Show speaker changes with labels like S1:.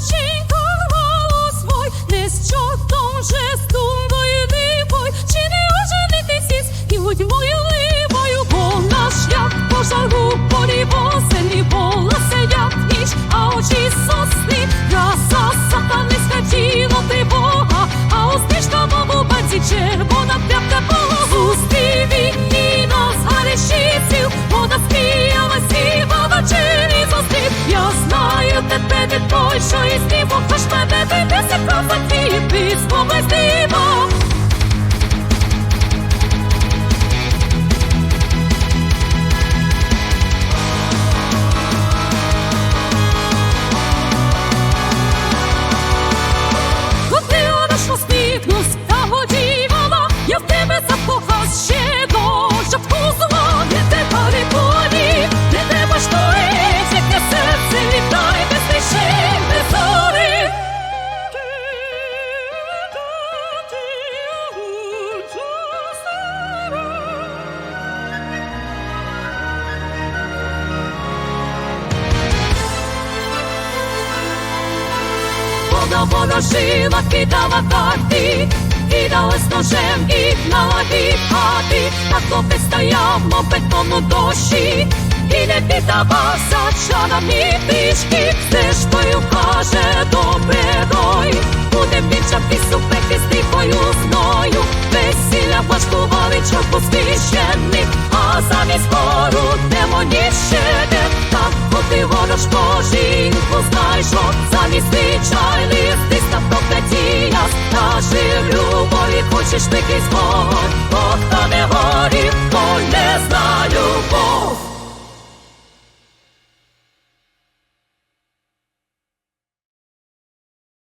S1: 心 що із нібу, хто ж мене винесе, крофа твій біс, побезнімо. Вона ворожила, кидала карти, кидалась ножем і від хати, а хлопець стояв, мов бетонну дощі, і не піддавався чарам і пішки, стежкою каже, добре рой, буде більше пісупеки з тихою зною, весілля влаштували чорку священник, а замість хору демонів жінку знайшло, замість звичай листи на прокляття, скажи в любові хочеш ти крізь Бог, Бог та не.